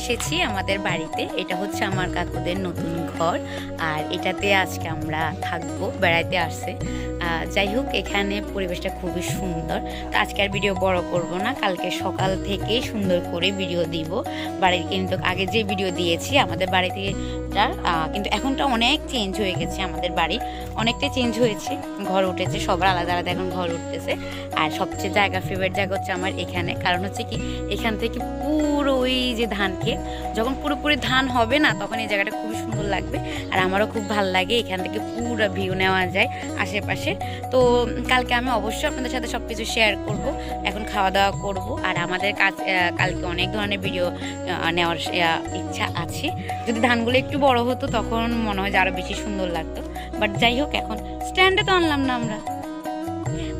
এসেছি আমাদের বাড়িতে। এটা হচ্ছে আমার কাকুদের নতুন ঘর। আর এটাতে আজকে আমরা থাকব, বেড়াইতে আসছে। যাই হোক, এখানে পরিবেশটা খুবই সুন্দর। তো আজকে আর ভিডিও বড় করব না, কালকে সকাল থেকে সুন্দর করে ভিডিও দিব। বাড়ির কিন্তু আগে যে ভিডিও দিয়েছি, আমাদের বাড়িতে কিন্তু এখনটা অনেক চেঞ্জ হয়ে গেছে আমাদের বাড়ি। অনেকটাই চেঞ্জ হয়েছে। ঘর উঠেছে, সবার আলাদা আলাদা এখন ঘর উঠতেছে। আর সবচেয়ে জায়গা ফেভারিট জায়গা হচ্ছে আমার এখানে। কারণ হচ্ছে কি, এখান থেকে পুরো ওই যে ধান ক্ষেত যখন পুরোপুরি ধান হবে না, তখন এই জায়গাটা খুবই সুন্দর লাগবে। আর আমারও খুব ভালো লাগে, এখান থেকে পুরো ভিউ নেওয়া যায় আশেপাশে। তো কালকে আমি অবশ্যই আপনাদের সাথে সব কিছু শেয়ার করব, এখন খাওয়া দাওয়া করব। আর আমাদের কাজ কালকে অনেক ধরনের ভিডিও নেওয়ার ইচ্ছা আছে। যদি ধানগুলো একটু বড় হতো, তখন মনে হয় যে আরও বেশি সুন্দর লাগতো। বাট যাই হোক, এখন স্ট্যান্ডে তো আনলাম না আমরা।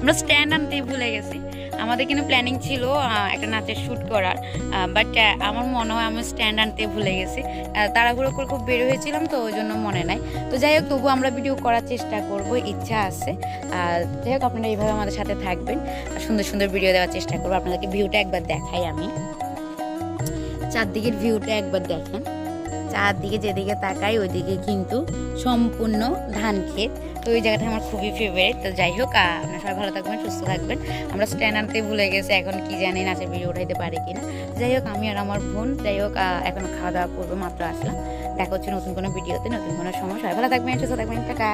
আমরা স্ট্যান্ড আনতেই ভুলে গেছি। আমাদের কিন্তু প্ল্যানিং ছিল একটা নাচের শ্যুট করার বাট আমার মনে হয় আমি স্ট্যান্ড আনতে ভুলে গেছি। তাড়াহুড়ো করে খুব বের হয়েছিলাম তো ওই জন্য মনে নাই। তো যাই হোক তবু আমরা ভিডিও করার চেষ্টা করব, ইচ্ছা আছে। যাই হোক, আপনারা এইভাবে আমাদের সাথে থাকবেন। সুন্দর সুন্দর ভিডিও দেওয়ার চেষ্টা করব। আপনাদেরকে ভিউটা একবার দেখাই আমি। চারদিকের ভিউটা একবার দেখেন। চারদিকে যেদিকে তাকাই, ওইদিকে কিন্তু সম্পূর্ণ ধান ক্ষেত তো ওই জায়গাটা আমার খুবই ফেভারিট তো যাই হোক আপনার সবাই ভালো থাকবেন, সুস্থ থাকবেন। আমরা স্ট্যান্ড আনতে ভুলে গেছি, এখন কি জানি নাচের ভিডিও উঠাইতে পারি কিনা। যাই হোক, আমি আর আমার বোন, যাই হোক এখন খাওয়া দাওয়া করব মাত্র আসলাম। দেখা হচ্ছে নতুন কোনো ভিডিওতে নতুন কোনো সময়। সবাই ভালো থাকবেন, সুস্থ থাকবেন টাকা